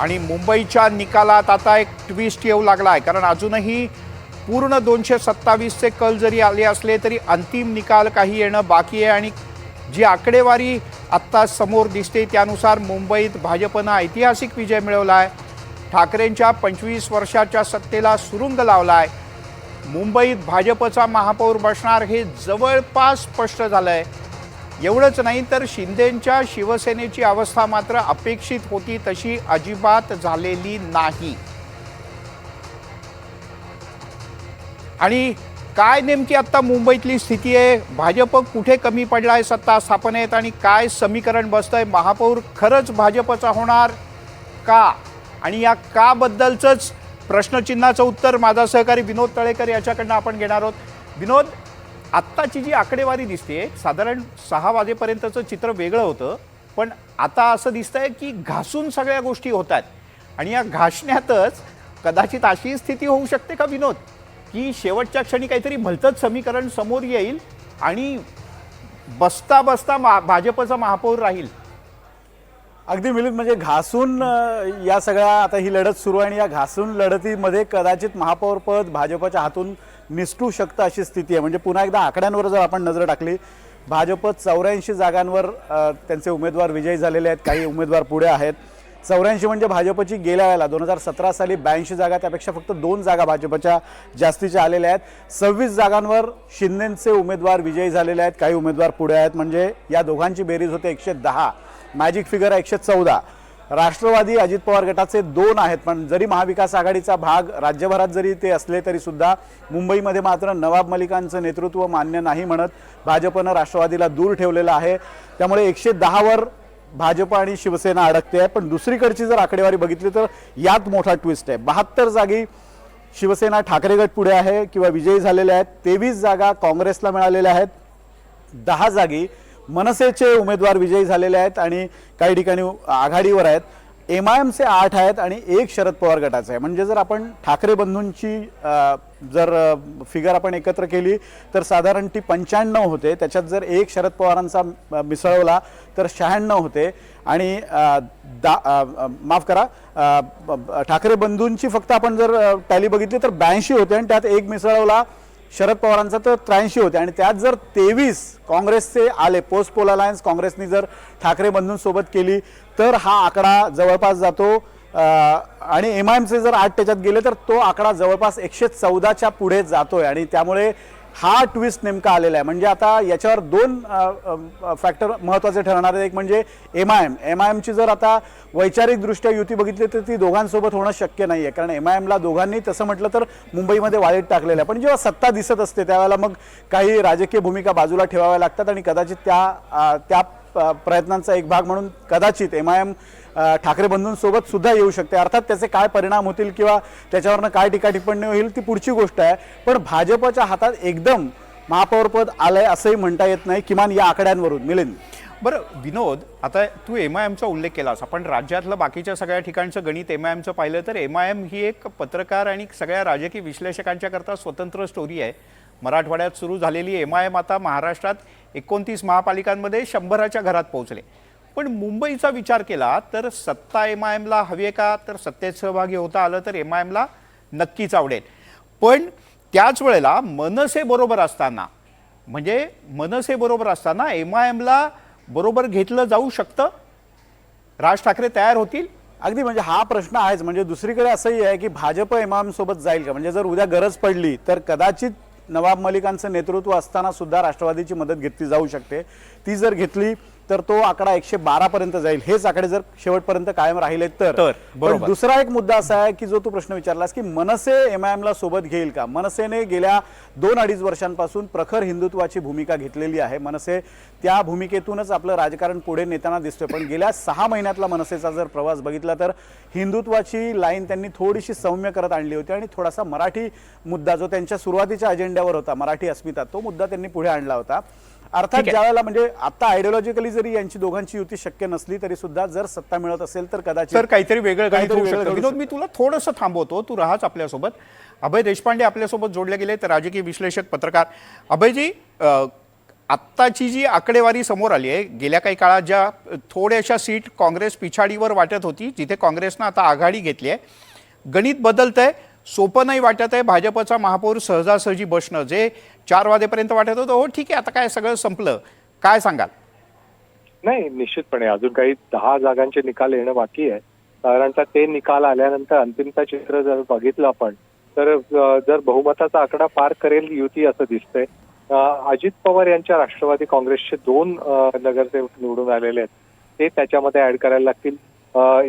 आणि मुंबईच्या निकालात आता एक ट्विस्ट येऊ लागला आहे कारण अजूनही पूर्ण दोनशे सत्तावीसचे कल जरी आले असले तरी अंतिम निकाल काही येणं बाकी आहे आणि जी आकडेवारी आत्ता समोर दिसते त्यानुसार मुंबईत भाजपनं ऐतिहासिक विजय मिळवला आहे ठाकरेंच्या पंचवीस वर्षाच्या सत्तेला सुरुंग लावला आहे मुंबईत भाजपचा महापौर बसणार हे जवळपास स्पष्ट झालं आहे एवढंच नाही तर शिंदेंच्या शिवसेनेची अवस्था मात्र अपेक्षित होती तशी अजिबात झालेली नाही. आणि काय नेमकी आत्ता मुंबईतली स्थिती आहे? भाजप कुठे कमी पडला आहे सत्ता स्थापनेत आणि काय समीकरण बसतंय? महापौर खरंच भाजपचा होणार का? आणि या का बद्दलचंच प्रश्नचिन्हाचं उत्तर माझा सहकारी विनोद तळेकर याच्याकडनं आपण घेणार आहोत. विनोद आत्ताची जी आकडेवारी दिसते साधारण सहा वाजेपर्यंतचं चित्र वेगळं होतं पण आता असं दिसतंय की घासून सगळ्या गोष्टी होत आहेत आणि या घासण्यातच कदाचित अशी स्थिती होऊ शकते का विनोद? की शेवटच्या क्षणी काहीतरी भलतंच समीकरण समोर येईल आणि बसता बसता मा भाजपचा महापौर राहील. अगदी मिलिंद म्हणजे घासून या सगळ्या आता ही लढत सुरू आहे आणि या घासून लढतीमध्ये कदाचित महापौरपद भाजपच्या हातून निसटू शकतं अशी स्थिती आहे. म्हणजे पुन्हा एकदा आकड्यांवर जर आपण नजर टाकली भाजप चौऱ्याऐंशी जागांवर त्यांचे उमेदवार विजयी झालेले आहेत काही उमेदवार पुढे आहेत. चौऱ्याऐंशी म्हणजे भाजपची गेल्या वेळेला दोन हजार सतरा साली ब्याऐंशी जागा त्यापेक्षा फक्त दोन जागा भाजपच्या जास्तीच्या आलेल्या आहेत. सव्वीस जागांवर शिंदेंचे उमेदवार विजयी झालेले आहेत काही उमेदवार पुढे आहेत. म्हणजे या दोघांची बेरीज होते एकशे दहा मॅजिक फिगर आहे एकशे चौदा. राष्ट्रवादी अजित पवार गटाचे दोन आहेत पण जरी महाविकास आघाडीचा भाग राज्यभरात जरी ते असले तरी सुद्धा मुंबईमध्ये मात्र नवाब मलिकांचं नेतृत्व मान्य नाही म्हणत भाजपनं राष्ट्रवादीला दूर ठेवलेलं आहे. त्यामुळे एकशे दहावर भाजप आणि शिवसेना अडकते आहे. पण दुसरीकडची जर आकडेवारी बघितली तर यात मोठा ट्विस्ट आहे. बहात्तर जागी शिवसेना ठाकरे गट पुढे आहे किंवा विजयी झालेल्या आहेत. तेवीस जागा काँग्रेसला मिळालेल्या आहेत. दहा जागी मनसेचे उमेदवार विजयी झालेले आहेत आणि काही ठिकाणी आघाडीवर आहेत. एम आय एमचे आठ आहेत आणि एक शरद पवार गटाचं आहे म्हणजे जर आपण ठाकरे बंधूंची जर फिगर आपण एकत्र केली तर साधारण ती पंच्याण्णव होते. त्याच्यात जर एक शरद पवारांचा मिसळवला तर शहाण्णव होते. आणि दा माफ करा ठाकरे बंधूंची फक्त आपण जर टॅली बघितली तर ब्याऐंशी होते आणि त्यात एक मिसळवला शरद पवारांचा तर त्र्याऐंशी होते. आणि त्यात जर तेवीस काँग्रेसचे आले पोस्ट पोल अलायन्स काँग्रेसनी जर ठाकरे बंधूंसोबत केली तर हा आकडा जवळपास जातो. आणि एम आय एमचे जर आठ त्याच्यात गेले तर तो आकडा जवळपास एकशे चौदाच्या पुढे जातोय. आणि त्यामुळे हा ट्विस्ट नेमका आलेला आहे. म्हणजे आता याच्यावर दोन फॅक्टर महत्त्वाचे ठरणार आहेत. एक म्हणजे M I M M I एमची जर आता वैचारिकदृष्ट्या युती बघितली तर ती दोघांसोबत होणं शक्य नाही आहे कारण एम आय एमला दोघांनी तसं म्हटलं तर मुंबईमध्ये वाळीत टाकलेलं आहे. पण जेव्हा सत्ता दिसत असते त्यावेळेला मग काही राजकीय भूमिका बाजूला ठेवाव्या लागतात आणि कदाचित त्या त्या प्रयत्नांचा एक भाग म्हणून कदाचित एम आय एम ठाकरे बंधूंसोबत सुद्धा येऊ शकते. अर्थात त्याचे काय परिणाम होतील किंवा त्याच्यावरनं काय टीका टिप्पणी होईल ती पुढची गोष्ट आहे. पण भाजपच्या हातात एकदम महापौरपद आलंय असंही म्हणता येत नाही. किमान या आकड्यांवरून. मिलिंद. बरं विनोद आता तू एम आय एमचा उल्लेख केलास आपण राज्यातलं बाकीच्या सगळ्या ठिकाणचं गणित एम आय एमचं पाहिलं तर एम आय एम ही एक पत्रकार आणि सगळ्या राजकीय विश्लेषकांच्या करता स्वतंत्र स्टोरी आहे. मराठवाड्यात सुरू झालेली एम आय एम आता महाराष्ट्रात एकोणतीस महापालिकांमध्ये शंभराच्या घरात पोहोचले. पण मुंबईचा विचार केला तर सत्ता एम आय एमला हवी आहे का? तर सत्तेत सहभागी होता आलं तर एम आय एमला नक्कीच आवडेल. पण त्याच वेळेला मनसे बरोबर असताना म्हणजे मनसे बरोबर असताना एम आय एमला बरोबर घेतलं जाऊ शकतं? राज ठाकरे तयार होतील? अगदी म्हणजे हा प्रश्न आहेच. म्हणजे दुसरीकडे असंही आहे की भाजप इमाम सोबत जाईल का? म्हणजे जर उद्या गरज पडली तर कदाचित नवाब मलिकांचं नेतृत्व असताना सुद्धा राष्ट्रवादीची मदत घेतली जाऊ शकते. ती जर घेतली तर तो आकडा एकशे बारा पर्यंत जाईल. हेच आकडे जर शेवटपर्यंत कायम राहिले तर. पण बरोबर. दुसरा एक मुद्दा असा आहे की जो तू प्रश्न विचारलास की मनसे एम आय एमला सोबत घेईल का? मनसेने गेल्या दोन अडीच वर्षांपासून प्रखर हिंदुत्वाची भूमिका घेतलेली आहे. मनसे त्या भूमिकेतूनच आपलं राजकारण पुढे नेताना दिसतोय. पण गेल्या सहा महिन्यातला मनसेचा जर प्रवास बघितला तर हिंदुत्वाची लाईन त्यांनी थोडीशी सौम्य करत आणली होती आणि थोडासा मराठी मुद्दा जो त्यांच्या सुरुवातीच्या अजेंड्यावर होता मराठी अस्मिता तो मुद्दा त्यांनी पुढे आणला होता. अर्थात ठीक आहे. ज्या वेळेला म्हणजे आता आयडिओलॉजिकली जरी यांची दोघांची युती शक्य नसली तरी सुद्धा जर सत्ता मिळत असेल तर कदाचित तर काहीतरी वेगळं काहीतरी वेगळं विनोद मी तुला थोडंसं थांबवतो. तू राहाच आपल्यासोबत. अभय देशपांडे आपल्यासोबत जोडले गेले तर राजकीय विश्लेषक पत्रकार. अभयजी आत्ताची जी आकडेवारी समोर आली आहे गेल्या काही काळात ज्या थोड्याशा सीट काँग्रेस पिछाडीवर वाटत होती जिथे काँग्रेसनं आता आघाडी घेतली आहे गणित बदलतंय सोपं नाही वाटत आहे. भाजपचा महापौर सहजासहजी बसणं. जे चार वाजेपर्यंत वाटत होतं हो ठीक आहे आता काय सगळं संपलं. काय सांगाल? नाही निश्चितपणे अजून काही दहा जागांचे निकाल येणं बाकी आहे. साधारणतः ते निकाल आल्यानंतर अंतिमचा चित्र जर बघितलं आपण तर जर बहुमताचा आकडा पार करेल युती असं दिसतंय. अजित पवार यांच्या राष्ट्रवादी काँग्रेसचे दोन नगरसेवक निवडून आलेले आहेत. ते त्याच्यामध्ये ऍड करायला लागतील.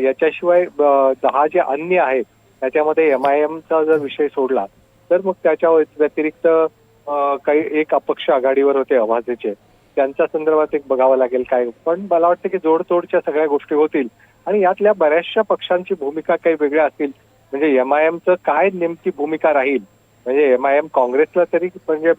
याच्याशिवाय दहा जे अन्य आहेत त्याच्यामध्ये एम आय एमचा जर विषय सोडला तर मग त्याच्या व्यतिरिक्त काही एक अपक्ष आघाडीवर होते आवाजेचे त्यांच्या संदर्भात एक बघावं लागेल काय. पण मला वाटतं की जोडतोडच्या सगळ्या गोष्टी होतील. आणि यातल्या बऱ्याचशा पक्षांची भूमिका काही वेगळ्या असतील. म्हणजे एम आय एमचं काय नेमकी भूमिका राहील? म्हणजे एम आय एम काँग्रेसला तरी म्हणजे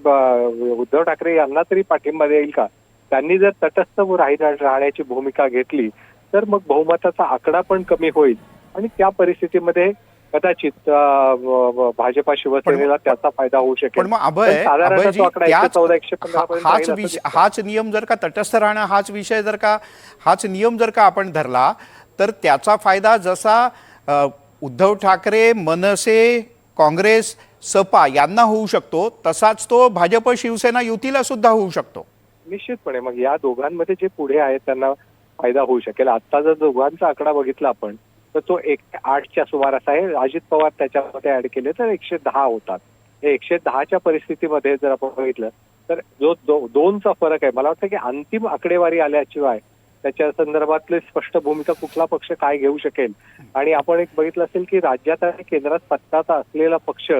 उद्धव ठाकरे यांना तरी पाठिंबा देईल का? त्यांनी जर तटस्थ राहण्याची भूमिका घेतली तर मग बहुमताचा आकडा पण कमी होईल. आणि त्या परिस्थितीमध्ये कदाचित भाजपा शिवसेनेला त्याचा फायदा होऊ शकेल. पण मग अभय पण साधारणतः अभयजी तो आकडा त्याच 114, 115 पर्यंत हाच विषय. हाच नियम जर का तटस्थ राहणं हाच विषय जर का हाच नियम जर का आपण धरला तर त्याचा फायदा जसा उद्धव ठाकरे मनसे काँग्रेस सपा यांना होऊ शकतो तसाच तो भाजप शिवसेना युतीला सुद्धा होऊ शकतो. निश्चितपणे. मग या दोघांमध्ये जे पुढे आहेत त्यांना फायदा होऊ शकेल. आता जर दोघांचा आकडा बघितला आपण तर तो एकशे आठच्या सुमारास आहे. अजित पवार त्याच्यामध्ये ऍड केले तर एकशे दहा होतात. हे एकशे दहाच्या परिस्थितीमध्ये जर आपण बघितलं तर जो दो- दोनचा फरक आहे. मला वाटतं की अंतिम आकडेवारी आल्याशिवाय त्याच्या संदर्भातली स्पष्ट भूमिका कुठला पक्ष काय घेऊ शकेल? आणि आपण एक बघितलं असेल की राज्यात आणि केंद्रात सत्ताचा असलेला पक्ष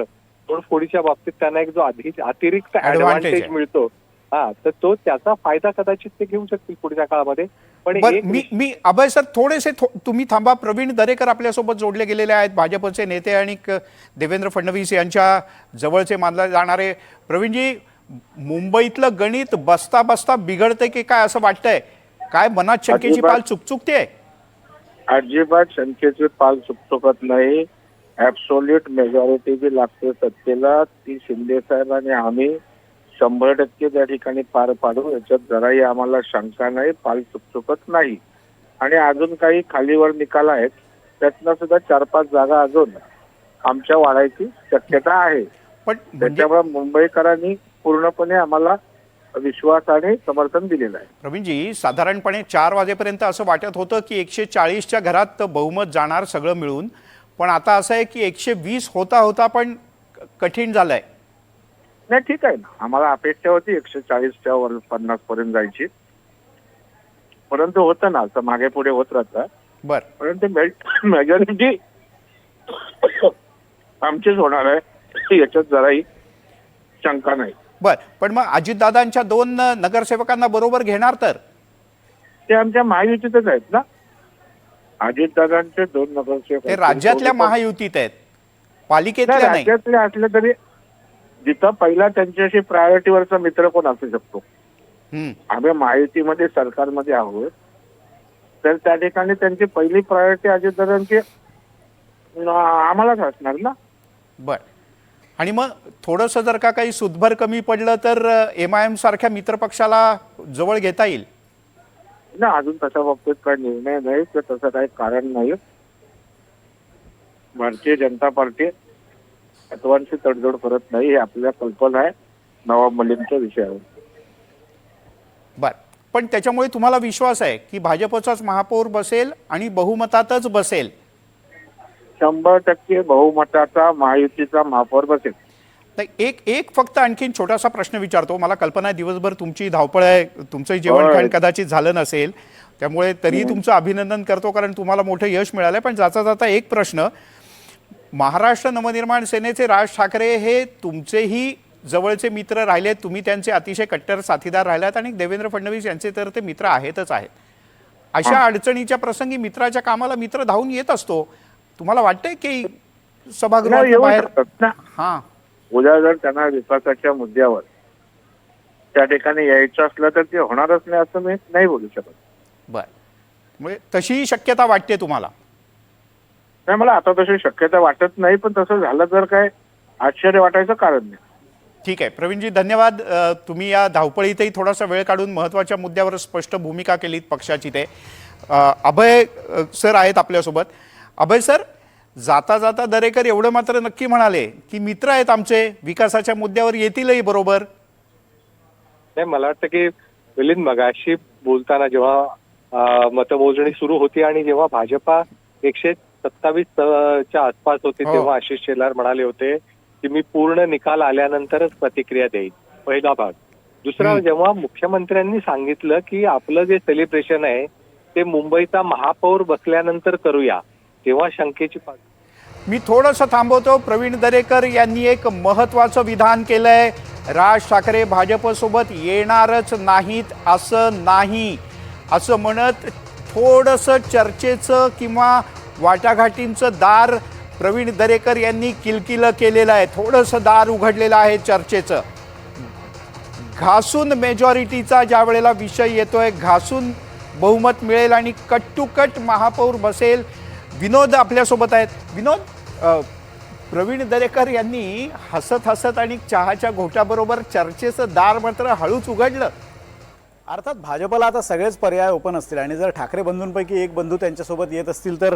तोडफोडीच्या बाबतीत त्यांना एक जो आधी अतिरिक्त ऍडव्हान्टेज. मिळतो. हा तर तो त्याचा फायदा कदाचित ते घेऊ शकतील पुढच्या काळामध्ये. पण मी मी अभय सर थोडेसे थो- तुम्ही थांबा. प्रवीण दरेकर आपल्यासोबत जोडले गेलेले आहेत. भाजपचे नेते आणि देवेंद्र फडणवीस यांच्या जवळचे मानले जाणारे. प्रवीणजी मुंबईतलं गणित बसता बसता बिघडतंय की काय असं वाटतंय? काय मनात शंकेची. पाल चुकचुकते अजिबात शंकेचे पाल चुकचुकत नाही. ऍब्सोल्यूट मेजॉरिटी जी लागते सत्तेला ती शिंदे साहेब आणि आम्ही शंभर टक्के त्या ठिकाणी पार पाडू. याच्यात जराही आम्हाला शंका नाही पाल चुकचुकत नाही. आणि अजून काही खालीवर निकाल आहेत. त्यातनं सुद्धा चार पाच जागा अजून आमच्या वाढायची शक्यता आहे. पण म्हणजे त्याच्यामुळे मुंबईकरांनी पूर्णपणे आम्हाला विश्वास आणि समर्थन दिलेलं आहे. प्रवीणजी साधारणपणे चार वाजेपर्यंत असं वाटत होतं की एकशे चाळीसच्या घरात बहुमत जाणार सगळं मिळून. पण आता असं आहे की एकशे वीस होता होता पण कठीण झालंय. नाही ठीक आहे ना. आम्हाला अपेक्षा होती एकशे चाळीसच्या वर पन्नास पर्यंत जायची. परंतु होतं ना असं मागे पुढे होत राहतं. बर. परंतु मेजॉरिटी आमचीच होणार आहे. याच्यात जराही शंका नाही. बर. पण मग अजितदादांच्या दोन नगरसेवकांना बरोबर घेणार तर? ते आमच्या महायुतीतच आहेत ना. अजितदादांचे दोन नगरसेवक ते राज्यातल्या महायुतीत आहेत. पालिकेतल्या नाही. राज्यातले असले तरी जिथं पहिला त्यांच्याशी प्रायोरिटीवरचा मित्र कोण असू शकतो. आम्ही महायुतीमध्ये सरकारमध्ये आहोत. तर त्या ठिकाणी त्यांची पहिली प्रायोरिटी अजितदादांची आम्हालाच असणार ना? बर. आणि मग थोडंसं जर का काही सुदभर कमी पडलं तर एम आय एम सारख्या मित्रपक्षाला जवळ घेता येईल? ना अजून तशा बाबतीत काही निर्णय नाही तसं काही कारण नाही भारतीय जनता पार्टी तत्वांशी तडजोड करत नाही हे आपल्याला कल्पना आहे. नवाब मलिकच्या विषयावर. बर. पण त्याच्यामुळे तुम्हाला विश्वास आहे की भाजपचाच महापौर बसेल आणि बहुमतातच बसेल? शंभर टक्के बहुमताचा महायुतीचा महापौर बसेल. तर एक एक फक्त आणखीन छोटासा प्रश्न विचारतो. मला कल्पना आहे दिवसभर तुमची धावपळ आहे तुमचं जेवण होय. खाण कदाचित झालं नसेल. त्यामुळे तरीही तुमचं अभिनंदन करतो कारण तुम्हाला मोठं यश मिळालंय. पण जाता जाता एक प्रश्न महाराष्ट्र नवनिर्माण सेनेचे राज ठाकरे हे तुमचेही जवळचे मित्र राहिले तुम्ही त्यांचे अतिशय कट्टर साथीदार राहिलात आणि देवेंद्र फडणवीस यांचे तर ते मित्र आहेतच आहेत. अशा अडचणीच्या प्रसंगी मित्राच्या कामाला मित्र धावून येत असतो. तुम्हाला वाटतंय की सभागृहात बाहेर हां. उद्या जर त्यांना विकासाच्या मुद्द्यावर त्या ठिकाणी यायचं असलं तर ते होणारच नाही असं मी नाही बोलू शकत. बर. म्हणजे तशीही शक्यता वाटते तुम्हाला? नाही मला आता तशी शक्यता वाटत नाही पण तसं झालं तर काय आश्चर्य वाटायचं कारण नाही. ठीक आहे. प्रवीणजी धन्यवाद. तुम्ही या धावपळीतही थोडासा वेळ काढून महत्त्वाच्या मुद्द्यावर स्पष्ट भूमिका केलीत पक्षाची ते. अभय सर आहेत आपल्यासोबत. अभय सर जाता जाता दरेकर एवढं मात्र नक्की म्हणाले की मित्र आहेत आमचे विकासाच्या मुद्द्यावर येतीलही बरोबर? नाही मला वाटतं की मिलिंद मगाशी बोलताना जेव्हा मतमोजणी सुरू होती आणि जेव्हा भाजपा एकशे सत्तावीस च्या आसपास होते हो. तेव्हा आशिष शेलार म्हणाले होते की मी पूर्ण निकाल आल्यानंतरच प्रतिक्रिया देईन पहिला भाग दुसरा. जेव्हा मुख्यमंत्र्यांनी सांगितलं की आपलं जे सेलिब्रेशन आहे ते मुंबईचा महापौर बसल्यानंतर करूया तेव्हा शंकेची मी थोडंसं थांबवतो प्रवीण दरेकर यांनी एक महत्वाचं विधान केलंय राज ठाकरे भाजपसोबत येणारच नाहीत असं नाही असं म्हणत थोडंसं चर्चेचं किंवा वाटाघाटींचं दार प्रवीण दरेकर यांनी किलकिलं केलेलं आहे. थोडंसं दार उघडलेलं आहे चर्चेचं. घासून मेजॉरिटीचा ज्या वेळेला विषय येतोय घासून बहुमत मिळेल आणि कट टू कट महापौर बसेल. विनोद आपल्यासोबत आहेत. विनोद प्रवीण दरेकर यांनी हसत हसत आणि चहाच्या घोट्याबरोबर चर्चेचं दार मात्र हळूच उघडलं. अर्थात भाजपला आता सगळेच पर्याय ओपन असतील. आणि जर ठाकरे बंधूंपैकी एक बंधू त्यांच्यासोबत येत असतील तर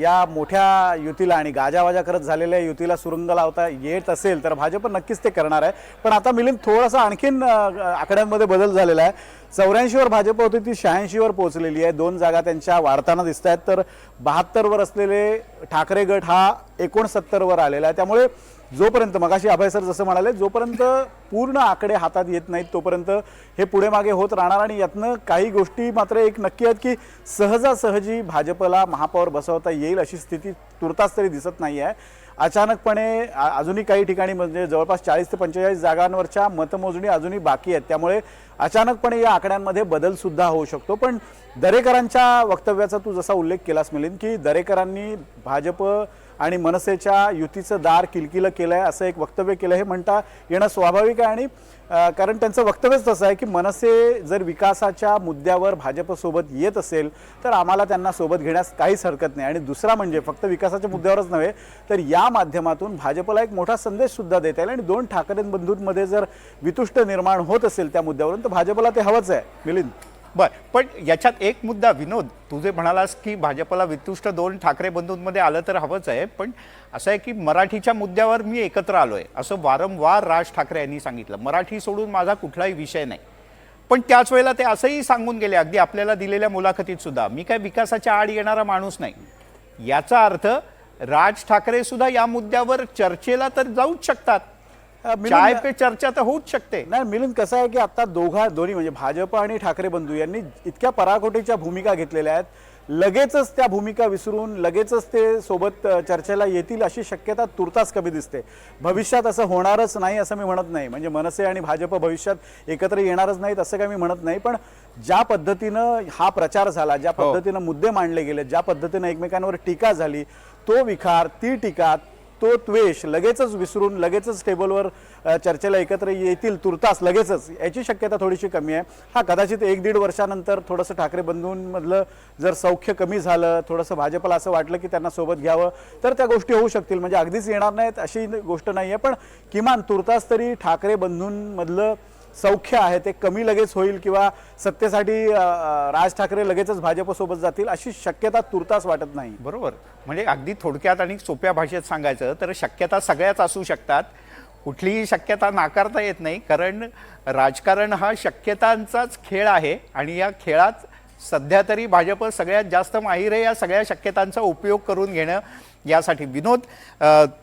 या मोठ्या युतीला आणि गाजावाजा करत झालेल्या युतीला सुरुंग लावता येत असेल तर भाजप नक्कीच ते करणार आहे. पण आता मिलिंद थोडासा आणखीन आकड्यांमध्ये बदल झालेला आहे. चौऱ्याऐंशीवर भाजप होती ती शहाऐंशीवर पोहोचलेली आहे. दोन जागा त्यांच्या वाढताना दिसत आहेत. तर बहात्तरवर असलेले ठाकरे गट हा एकोणसत्तरवर आलेला आहे. त्यामुळे जोपर्यंत मगाशी अभय सर जसं म्हणाले जोपर्यंत पूर्ण आकडे हातात येत नाहीत तोपर्यंत हे पुढे मागे होत राहणार आणि यातनं काही गोष्टी मात्र एक नक्की आहेत की सहजासहजी भाजपला महापौर बसवता येईल अशी स्थिती तुर्तास तरी दिसत नाही आहे. अचानकपणे अजूनही काही ठिकाणी म्हणजे जवळपास चाळीस ते पंचेचाळीस जागांवरच्या मतमोजणी अजूनही बाकी आहेत. त्यामुळे अचानकपणे या आकड्यांमध्ये बदलसुद्धा होऊ शकतो. पण दरेकरांच्या वक्तव्याचा तू जसा उल्लेख केलास मिलिंद की दरेकरांनी भाजप आणि मनसेच्या युतीचं दार किलकिलं केलं आहे असं एक वक्तव्य केलं हे म्हणता येणं स्वाभाविक आहे आणि कारण त्यांचं वक्तव्यच तसं आहे की मनसे जर विकासाच्या मुद्द्यावर भाजपसोबत येत असेल तर आम्हाला त्यांना सोबत घेण्यास काहीच हरकत नाही. आणि दुसरा म्हणजे फक्त विकासाच्या मुद्द्यावरच नव्हे तर या माध्यमातून भाजपला एक मोठा संदेशसुद्धा देता येईल. आणि दोन ठाकरे बंधूंमध्ये जर वितुष्ट निर्माण होत असेल त्या मुद्द्यावरून तर भाजपला ते हवंच आहे. मिलिंद. बरं पण याच्यात एक मुद्दा विनोद. तुझे म्हणालास की भाजपला वितुष्ट दोन ठाकरे बंधूंमध्ये आलं तर हवंच आहे पण असं आहे की मराठीच्या मुद्द्यावर मी एकत्र आलो आहे असं वारंवार राज ठाकरे यांनी सांगितलं. मराठी सोडून माझा कुठलाही विषय नाही. पण त्याच वेळेला ते असंही सांगून गेले अगदी आपल्याला दिलेल्या मुलाखतीत सुद्धा. मी काय विकासाच्या आड येणारा माणूस नाही. याचा अर्थ राज ठाकरे सुद्धा या मुद्द्यावर चर्चेला तर जाऊच शकतात. चाय पे चर्चा तर होऊच शकते. नाही मिलिंद कसं आहे की आता दोघा दोन्ही म्हणजे भाजप आणि ठाकरे बंधू यांनी इतक्या पराकोटीच्या भूमिका घेतलेल्या आहेत. लगेचच त्या भूमिका विसरून लगेचच ते सोबत चर्चेला येतील अशी शक्यता तुर्तास कमी दिसते. भविष्यात असं होणारच नाही असं मी म्हणत नाही. म्हणजे मनसे आणि भाजप भविष्यात एकत्र येणारच नाहीत असं काही मी म्हणत नाही. पण ज्या पद्धतीनं हा प्रचार झाला ज्या हो. पद्धतीनं मुद्दे मांडले गेले ज्या पद्धतीनं एकमेकांवर टीका झाली तो विखार ती टीका तो द्वेष लगेचच विसरून लगेचच टेबलवर चर्चेला एकत्र येतील तुर्तास लगेचच याची शक्यता थोडीशी कमी आहे. हा कदाचित एक दीड वर्षानंतर थोडंसं ठाकरे बंधूंमधलं जर सौख्य कमी झालं थोडंसं भाजपला असं वाटलं की त्यांना सोबत घ्यावं तर त्या गोष्टी होऊ शकतील. म्हणजे अगदीच येणार नाहीत अशी गोष्ट नाही आहे पण किमान तुर्तास तरी ठाकरे बंधूंमधलं सौख्य आहे ते कमी लगेच होईल किंवा सत्तेसाठी राज ठाकरे लगेचच भाजपसोबत जातील अशी शक्यता तुर्तास वाटत नाही. बरोबर. म्हणजे अगदी थोडक्यात आणि सोप्या भाषेत सांगायचं तर शक्यता सगळ्याच असू शकतात. कुठलीही शक्यता नाकारता येत नाही कारण राजकारण हा शक्यतांचाच खेळ आहे आणि या खेळात सध्या तरी भाजप सगळ्यात जास्त माहीर आहे या सगळ्या शक्यतांचा उपयोग करून घेणं यासाठी विनोद.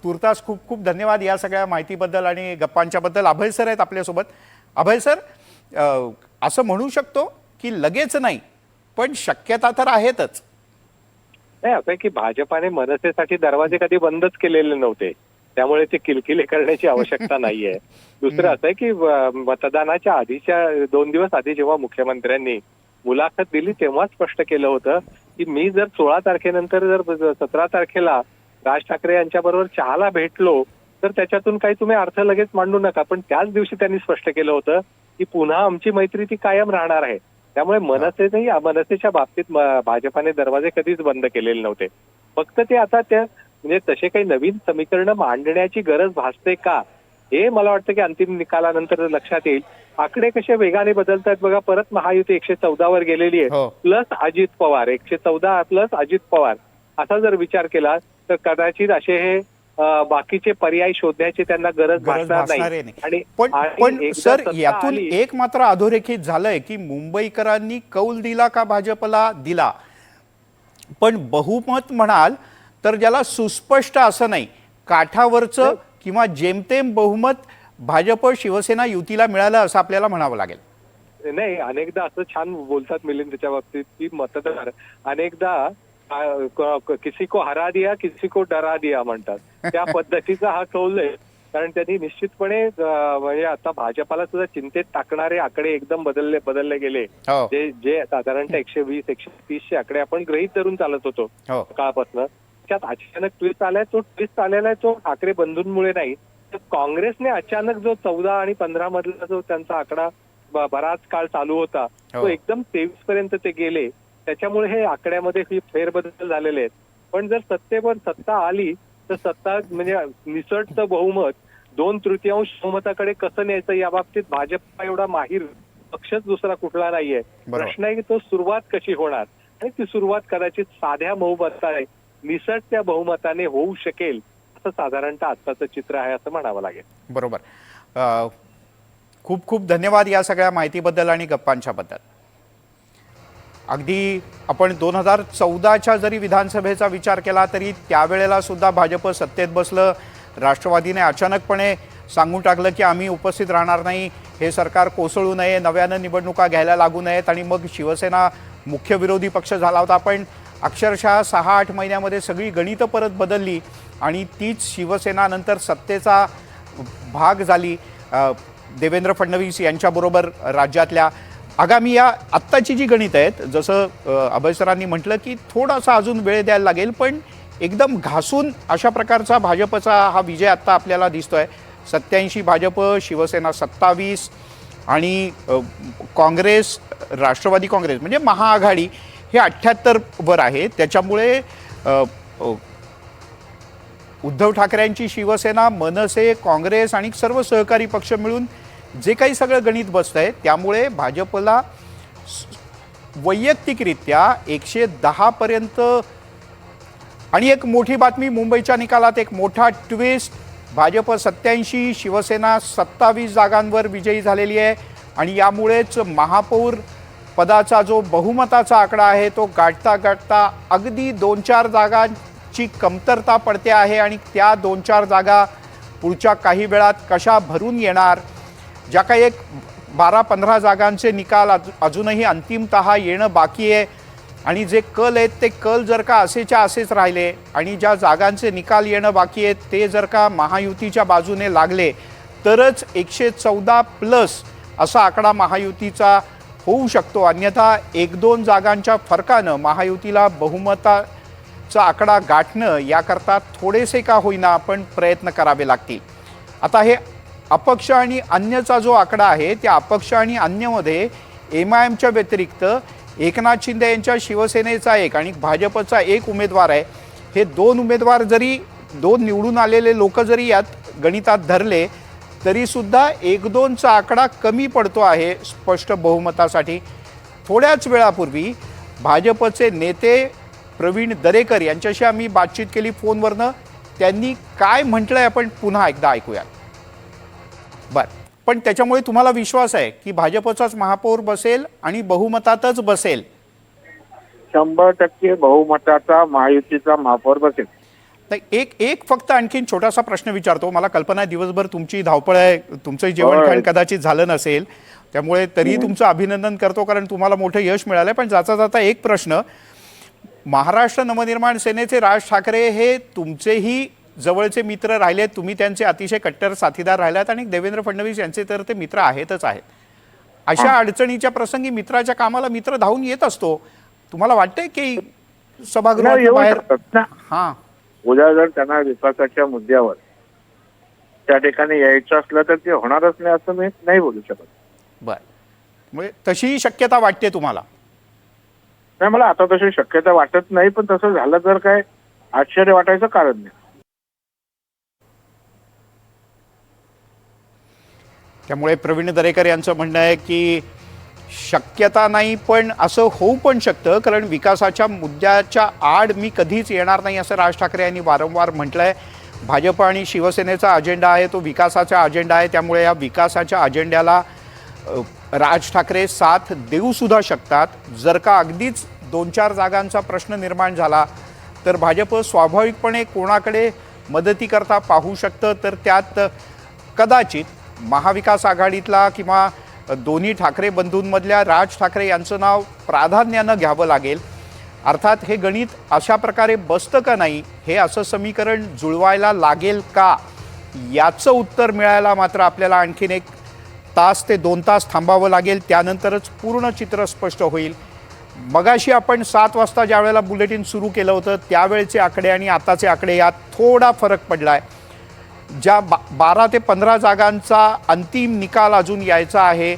तुर्तास खूप खूप धन्यवाद या सगळ्या माहितीबद्दल आणि गप्पांच्याबद्दल. अभय सर आहेत आपल्यासोबत. अभय सर असं म्हणू शकतो की लगेच नाही पण शक्यता तर आहेतच. नाही असं की भाजपाने मनसेसाठी दरवाजे कधी बंदच केलेले नव्हते. त्यामुळे ते किलकिले करण्याची आवश्यकता नाहीये. दुसरं असं आहे की मतदानाच्या आधीच्या दोन दिवस आधी जेव्हा मुख्यमंत्र्यांनी मुलाखत दिली तेव्हा स्पष्ट केलं होतं की मी जर सोळा तारखेनंतर जर सतरा तारखेला राज ठाकरे यांच्या बरोबर चहाला भेटलो तर त्याच्यातून काही तुम्ही अर्थ लगेच मांडू नका. पण त्याच दिवशी त्यांनी स्पष्ट केलं होतं की पुन्हा आमची मैत्री ती कायम राहणार आहे. त्यामुळे मनसेनेही मनसेच्या बाबतीत भाजपाने दरवाजे कधीच बंद केलेले नव्हते. फक्त ते आता त्या म्हणजे तसे काही नवीन समीकरण मांडण्याची गरज भासते का? हे मला वाटतं की अंतिम निकालानंतर लक्षात येईल. आकडे कसे वेगाने बदलतात बघा. परत महायुती एकशे चौदावर गेलेली आहे. हो. प्लस अजित पवार. एकशे चौदा प्लस अजित पवार. असा जर विचार केला तर कदाचित असे हे बाकीचे पर्याय शोधण्याची त्यांना गरज भासणार नाही. आणि पण पण सर यातून एक मात्र अधोरेखित झालंय की मुंबईकरांनी कौल दिला का भाजपला? दिला. पण बहुमत म्हणाल तर ज्याला सुस्पष्ट असं नाही. काठावरचं किंवा जेमतेम बहुमत भाजप शिवसेना युतीला मिळालं असं आपल्याला म्हणावं लागेल. नाही अनेकदा असं छान बोलतात मिलिंद त्याच्या बाबतीत की मतदार अनेकदा किसी को हरा दिया किसी को डरा दिया म्हणतात. त्या पद्धतीचा हा कौल आहे. कारण त्यांनी निश्चितपणे म्हणजे आता भाजपाला सुद्धा चिंतेत टाकणारे आकडे एकदम बदलले बदलले गेले. हो. जे जे साधारणतः एकशे वीस एकशे तीसचे आकडे आपण गृहीत धरून चालत होतो हो. काळापासून. त्यात अचानक ट्विस्ट आलाय तो ट्विस्ट आलेला आहे तो ठाकरे बंधूंमुळे नाही. तर काँग्रेसने अचानक जो चौदा आणि पंधरा मधला जो त्यांचा आकडा बराच काळ चालू होता हो. तो एकदम तेवीस पर्यंत ते गेले. त्याच्यामुळे हे आकड्यामध्ये ही फेरबदल झालेले आहेत. पण जर सत्तेवर सत्ता आली तर सत्ता म्हणजे निसटतं बहुमत दोन तृतीयांश बहुमताकडे कसं न्यायचं या बाबतीत भाजप एवढा माहीर पक्षच दुसरा कुठला नाहीये. प्रश्न आहे की तो सुरुवात कशी होणार? आणि ती सुरुवात कदाचित साध्या बहुमताने निसटत्या बहुमताने होऊ शकेल असं साधारणतः आत्ताचं चित्र आहे असं म्हणावं लागेल. बरोबर. खूप खूप धन्यवाद या सगळ्या माहितीबद्दल आणि गप्पांच्याबद्दल अगदी आपण दोन हजार चौदाच्या जरी विधानसभेचा विचार केला तरी त्यावेळेला सुद्धा भाजप सत्तेत बसलं. राष्ट्रवादीने अचानकपणे सांगून टाकलं की आम्ही उपस्थित राहणार नाही. हे सरकार कोसळू नये नव्यानं निवडणुका घ्यायला लागू नयेत आणि मग शिवसेना मुख्य विरोधी पक्ष झाला होता. पण अक्षरशः सहा आठ महिन्यामध्ये सगळी गणितं परत बदलली आणि तीच शिवसेना नंतर सत्तेचा भाग झाली. देवेंद्र फडणवीस यांच्याबरोबर राज्यातल्या आगामी या आत्ताची जी गणित आहेत जसं अभय सरांनी म्हटलं की थोडासा अजून वेळ द्यायला लागेल पण एकदम घासून अशा प्रकारचा भाजपचा हा विजय आत्ता आपल्याला दिसतोय. सत्याऐंशी भाजप शिवसेना सत्तावीस आणि काँग्रेस राष्ट्रवादी काँग्रेस म्हणजे महाआघाडी हे अठ्ठ्याहत्तर वर आहे. त्याच्यामुळे उद्धव ठाकरेंची शिवसेना मनसे काँग्रेस आणि सर्व सहकारी पक्ष मिळून जे काही सगळं गणित बसतंय त्यामुळे भाजपला वैयक्तिकरित्या एकशे दहापर्यंत आणि एक मोठी बातमी मुंबईच्या निकालात एक मोठा ट्विस्ट भाजप सत्याऐंशी शिवसेना सत्तावीस जागांवर विजयी झालेली आहे आणि यामुळेच महापौर पदाचा जो बहुमताचा आकडा आहे तो गाठता गाठता अगदी दोन चार जागांची कमतरता पडते आहे आणि त्या दोन चार जागा पुढच्या काही वेळात कशा भरून येणार ज्या काही एक बारा पंधरा जागांचे निकाल अजू- अजूनही अंतिमत येणं बाकी आहे. आणि जे कल आहेत ते कल जर का असेच्या असेच राहिले आणि ज्या जागांचे निकाल येणं बाकी आहेत ते जर का महायुतीच्या बाजूने लागले तरच एकशे चौदा प्लस असा आकडा महायुतीचा होऊ शकतो. अन्यथा एक दोन जागांच्या फरकानं महायुतीला बहुमताचा आकडा गाठणं याकरता थोडेसे का होईना पण प्रयत्न करावे लागतील. आता हे अपक्ष आणि अन्यचा जो आकडा आहे त्या अपक्ष आणि अन्यमध्ये एम आय एमच्या व्यतिरिक्त एकनाथ शिंदे यांच्या शिवसेनेचा एक आणि भाजपचा एक उमेदवार आहे. हे दोन उमेदवार जरी दोन निवडून आलेले लोक जरी यात गणितात धरले तरीसुद्धा एक दोनचा आकडा कमी पडतो आहे स्पष्ट बहुमतासाठी. थोड्याच वेळापूर्वी भाजपचे नेते प्रवीण दरेकर यांच्याशी आम्ही बातचीत केली फोनवरनं. त्यांनी काय म्हटलंय आपण पुन्हा एकदा ऐकूया बर. पण त्याच्यामुळे तुम्हाला विश्वास आहे की भाजपचाच महापौर बसेल आणि बहुमतातच बसेल? शंभर टक्के बहुमताचा महायुतीचा महापौर बसेल. तर एक एक फक्त आणखीन छोटासा प्रश्न विचारतो. मला कल्पना आहे दिवसभर तुमची धावपळ आहे तुमचं जेवण. खाण कदाचित झालं नसेल. त्यामुळे तरीही तुमचं अभिनंदन करतो कारण तुम्हाला मोठं यश मिळालंय. पण जाता जाता एक प्रश्न. महाराष्ट्र नवनिर्माण सेनेचे राज ठाकरे हे तुमचेही जवळचे मित्र राहिलेत तुम्ही त्यांचे अतिशय कट्टर साथीदार राहिलात आणि देवेंद्र फडणवीस यांचे तर ते मित्र आहेतच आहेत. अशा अडचणीच्या प्रसंगी मित्राच्या कामाला मित्र धावून येत असतो. तुम्हाला वाटतंय की सभागृहात बाहेर हां. उद्या जर त्यांना विकासाच्या मुद्द्यावर त्या ठिकाणी यायचं असलं तर ते होणारच नाही असं मी नाही बोलू शकत. बर. म्हणजे तशीही शक्यता वाटते तुम्हाला? नाही मला आता तशी शक्यता वाटत नाही पण तसं झालं तर काय आश्चर्य वाटायचं कारण नाही. त्यामुळे प्रवीण दरेकर यांचं म्हणणं आहे की शक्यता नाही पण असं होऊ पण शकतं कारण विकासाच्या मुद्द्याच्या आड मी कधीच येणार नाही असं राज ठाकरे यांनी वारंवार म्हटलं आहे भाजप आणि शिवसेनेचा अजेंडा आहे तो विकासाचा अजेंडा आहे त्यामुळे या विकासाच्या अजेंड्याला राज ठाकरे साथ देऊसुद्धा शकतात. जर का अगदीच दोन चार जागांचा प्रश्न निर्माण झाला तर भाजप स्वाभाविकपणे कोणाकडे मदतीकरता पाहू शकतं तर त्यात कदाचित महाविकास आघाडीतला किंवा दोन्ही ठाकरे बंधूंमधल्या राज ठाकरे यांचं नाव प्राधान्यानं घ्यावं लागेल. अर्थात हे गणित अशा प्रकारे बसतं का नाही हे असं समीकरण जुळवायला लागेल का? याचं उत्तर मिळायला मात्र आपल्याला आणखीन एक तास ते दोन तास थांबावं लागेल. त्यानंतरच पूर्ण चित्र स्पष्ट होईल. मगाशी आपण सात वाजता ज्यावेळेला बुलेटिन सुरू केलं होतं त्यावेळेचे आकडे आणि आताचे आकडे यात थोडा फरक पडला आहे ज्या बा बारा ते पंधरा जागांचा अंतिम निकाल अजून यायचा आहे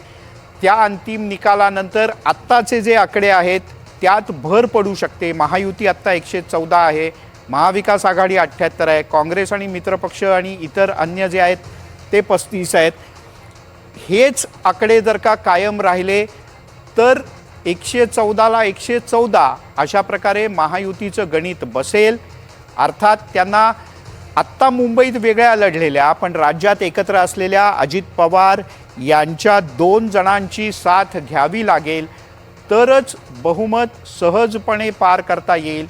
त्या अंतिम निकालानंतर आत्ताचे जे आकडे आहेत त्यात भर पडू शकते. महायुती आत्ता एकशे चौदा आहे. महाविकास आघाडी अठ्ठ्याहत्तर आहे. काँग्रेस आणि मित्रपक्ष आणि इतर अन्य जे आहेत ते पस्तीस आहेत. हेच आकडे जर का कायम राहिले तर एकशे चौदाला एकशे चौदा अशा प्रकारे महायुतीचं गणित बसेल. अर्थात त्यांना आत्ता मुंबईत वेगळ्या लढलेल्या पण राज्यात एकत्र असलेल्या अजित पवार यांच्या दोन जणांची साथ घ्यावी लागेल. तरच बहुमत सहजपणे पार करता येईल.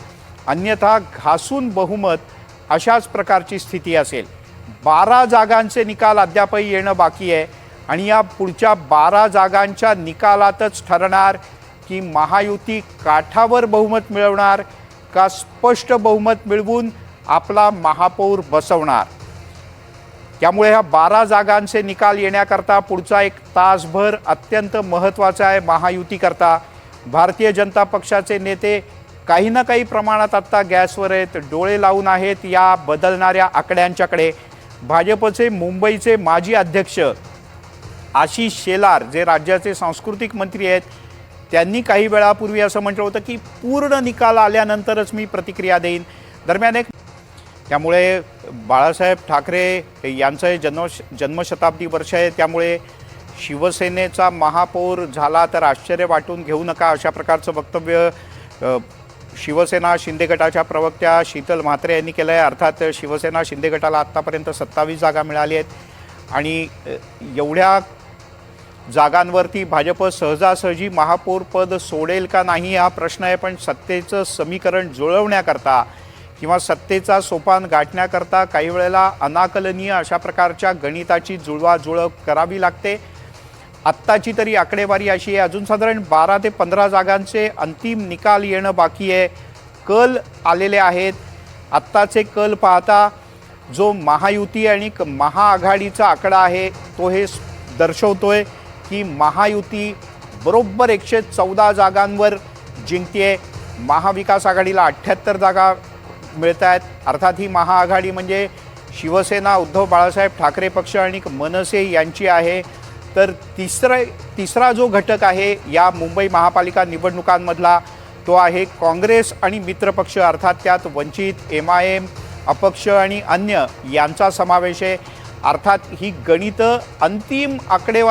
अन्यथा घासून बहुमत अशाच प्रकारची स्थिती असेल. बारा जागांचे निकाल अद्यापही येणं बाकी आहे आणि या पुढच्या बारा जागांच्या निकालातच ठरणार की महायुती काठावर बहुमत मिळवणार का स्पष्ट बहुमत मिळवून आपला महापौर बसवणार. त्यामुळे ह्या बारा जागांचे निकाल येण्याकरता पुढचा एक तासभर अत्यंत महत्त्वाचा आहे महायुतीकरता. भारतीय जनता पक्षाचे नेते काही ना काही प्रमाणात आत्ता गॅसवर आहेत डोळे लावून आहेत या बदलणाऱ्या आकड्यांच्याकडे. भाजपचे मुंबईचे माजी अध्यक्ष आशिष शेलार जे राज्याचे सांस्कृतिक मंत्री आहेत त्यांनी काही वेळापूर्वी असं म्हटलं होतं की पूर्ण निकाल आल्यानंतरच मी प्रतिक्रिया देईन. दरम्यान एक त्यामुळे बाळासाहेब ठाकरे यांचं हे जन्म जन्मशताब्दी वर्ष आहे. त्यामुळे शिवसेनेचा महापौर झाला तर आश्चर्य वाटून घेऊ नका अशा प्रकारचं वक्तव्य शिवसेना शिंदे गटाच्या प्रवक्त्या शीतल म्हात्रे यांनी केलं आहे अर्थात शिवसेना शिंदे गटाला आत्तापर्यंत सत्तावीस जागा मिळाली आहेत. आणि एवढ्या जागांवरती भाजप सहजासहजी महापौरपद सोडेल का नाही हा प्रश्न आहे. पण सत्तेचं समीकरण जुळवण्याकरता किंवा सत्तेचा सोपान गाठण्याकरता काही वेळेला अनाकलनीय अशा प्रकारच्या गणिताची जुळवाजुळव करावी लागते. आत्ताची तरी आकडेवारी अशी आहे अजून साधारण बारा ते पंधरा जागांचे अंतिम निकाल येणं बाकी आहे. कल आलेले आहेत. आत्ताचे कल पाहता जो महायुती आणि क- महाआघाडीचा आकडा आहे तो हे दर्शवतो दर्शवतोय की महायुती बरोबर एकशे चौदा जागांवर जिंकते महाविकास आघाडीला अठ्ठ्याहत्तर जागा मिळत आहेत अर्थात ही महाआघाडी म्हणजे शिवसेना उद्धव बाळासाहेब ठाकरे पक्ष आणि मनसे यांची आहे. तर तिसरा तिसरा जो घटक आहे या मुंबई महापालिका निवडणुकांमधला तो आहे काँग्रेस आणि मित्रपक्ष अर्थात त्यात वंचित एम आय एम अपक्ष आणि अन्य यांचा समावेश आहे. अर्थात ही गणितं अंतिम आकडेवारी